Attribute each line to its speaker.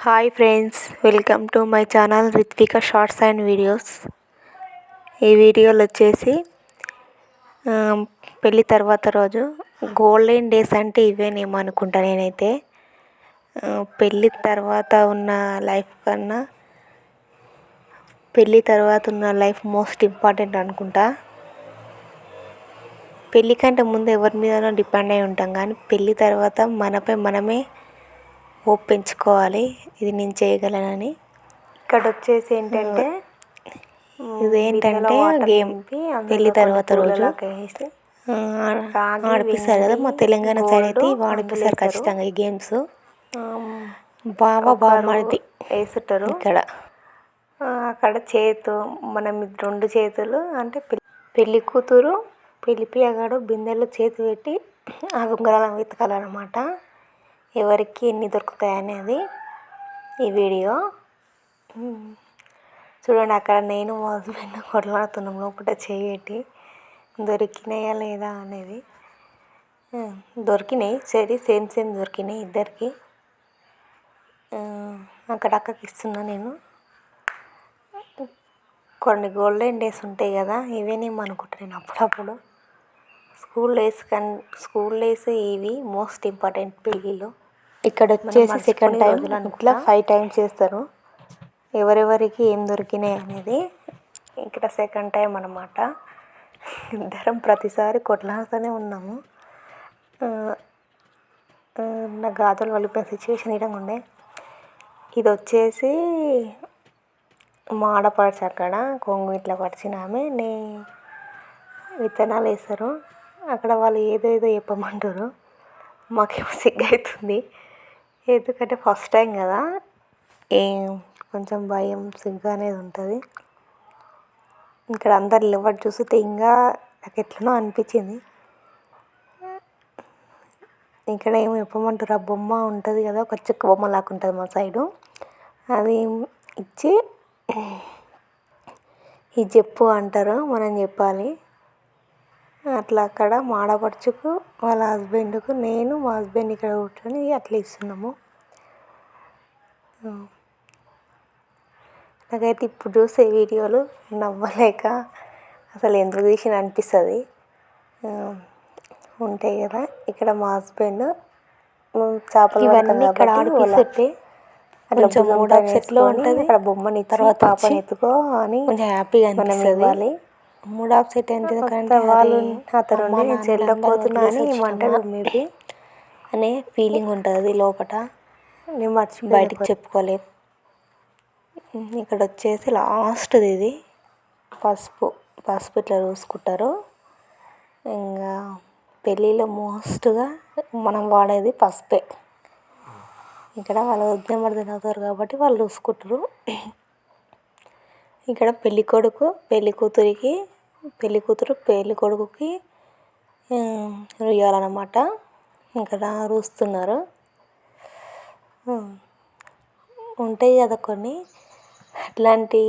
Speaker 1: Hi friends welcome to my channel Ritvika shorts and videos ఈ వీడియోలు వచ్చేసి పెళ్ళి తర్వాత రోజు గోల్డెన్ డేస్ అంటే ఇవేనేమో అనుకుంటా నేనైతే. పెళ్ళి తర్వాత ఉన్న లైఫ్ కన్నా పెళ్ళి తర్వాత ఉన్న లైఫ్ మోస్ట్ ఇంపార్టెంట్ అనుకుంటా. పెళ్ళి కంటే ముందు ఎవరి మీదనో డిపెండ్ అయి ఉంటాం కానీ పెళ్ళి తర్వాత మనపై మనమే హోప్ పెంచుకోవాలి ఇది నేను చేయగలనని. ఇక్కడ వచ్చేసి ఏంటంటే ఇదేంటంటే గేమ్ పెళ్ళి తర్వాత రోజు ఆడిపిస్తారు కదా మా తెలంగాణ సైడ్ అయితే ఇవి ఆడిపిస్తారు ఖచ్చితంగా ఈ గేమ్స్. బాగా బాగుమడిది వేసుంటారు. ఇక్కడ. అక్కడ చేతు మనం రెండు చేతులు అంటే పెళ్ళి కూతురు పెళ్ళి పిల్లగాడు బిందెలో చేతి పెట్టి ఆ ఉంగరాలను వెతకాలన్నమాట. ఎవరికి ఎన్ని దొరుకుతాయి అనేది ఈ వీడియో. చూడండి అక్కడ నేను మా హస్బెండ్ కొట్లాడుతున్నాం లోపల చేయి పెట్టి. దొరికినాయా లేదా అనేది. దొరికినాయి. సరే సేమ్ సేమ్ దొరికినాయి ఇద్దరికి. అక్కడ అక్కకి ఇస్తున్నా నేను. కొన్ని గోల్డెన్ డేస్ ఉంటాయి కదా ఇవేనేమో అనుకుంటాను నేను అప్పుడప్పుడు. స్కూల్ డేస్ కన్ స్కూల్ డేస్ ఇవి మోస్ట్ ఇంపార్టెంట్ పెళ్ళిలో ఇక్కడ వచ్చేసి సెకండ్ టైం ఇట్లా ఫైవ్ టైమ్స్ చేస్తారు. ఎవరెవరికి ఏం దొరికినాయి అనేది ఇక్కడ సెకండ్ టైం అనమాట ఇద్దరం ప్రతిసారి కొట్లాడుతూనే ఉన్నాము. నా గాజులు వలిపోయిన సిచ్యువేషన్ ఇలాగ ఉండే. ఇది వచ్చేసి మా ఆడపడుచు అక్కడ కొంగు ఇట్లా పరిచిన ఆమె నే విత్తనాలు వేస్తారు అక్కడ వాళ్ళు ఏదేదో చెప్పమంటారు. మాకేమో సిగ్గు అవుతుంది ఎందుకంటే ఫస్ట్ టైం కదా ఏం కొంచెం భయం సిగ్గు అనేది ఉంటుంది. ఇక్కడ అందరు లేవట్ చూస్తే ఇంకా నాకు ఎట్లనో అనిపించింది. ఇక్కడ ఏమో చెప్పమంటారు ఆ బొమ్మ ఉంటుంది కదా ఒక చెక్క బొమ్మ లాగా ఉంటుంది మా సైడు అది ఇచ్చి ఇది చెప్పు అంటారు మనం చెప్పాలి. అట్లా అక్కడ మా ఆడపడుచుకు వాళ్ళ హస్బెండ్కు నేను మా హస్బెండ్ ఇక్కడ కూర్చొని అట్లా ఇస్తున్నాము. నాకైతే ఇప్పుడు చూసే వీడియోలు నవ్వలేక అసలు ఎందుకు తీసిన అనిపిస్తుంది. ఉంటాయి కదా ఇక్కడ మా హస్బెండ్ చేపలు ఇవన్నీ ఇక్కడ ఆడిపిస్తే కొంచెం మూడు సెట్లో ఉంటుంది. అక్కడ బొమ్మని తర్వాత పాపని ఎత్తుకో అని కొంచెం హ్యాపీగా అనిపిస్తుంది. మూడ్ ఆఫ్ సెట్ ఎంత ఎందుకంటే వాళ్ళు అతను నేను చెల్లకపోతున్నా అని ఏమంటాడు మేబీ. అనే ఫీలింగ్ ఉంటుంది లోపల నేను మర్చి బయటికి చెప్పుకోలేము ఇక్కడ వచ్చేసి లాస్ట్ది ఇది. పసుపు పసుపు ఇట్లా చూసుకుంటారు. ఇంకా పెళ్ళిలో మోస్ట్గా మనం వాడేది పసుపే. ఇక్కడ వాళ్ళు వద్దే అవుతారు కాబట్టి వాళ్ళు చూసుకుంటారు. ఇక్కడ పెళ్ళికొడుకు కొడుకు పెళ్ళికూతురు కూతురికి పెళ్ళి కూతురు కొడుకుకి రుయ్యాలన్నమాట. ఇక్కడ రూస్తున్నారు. ఉంటాయి కదా కొన్ని. అట్లాంటి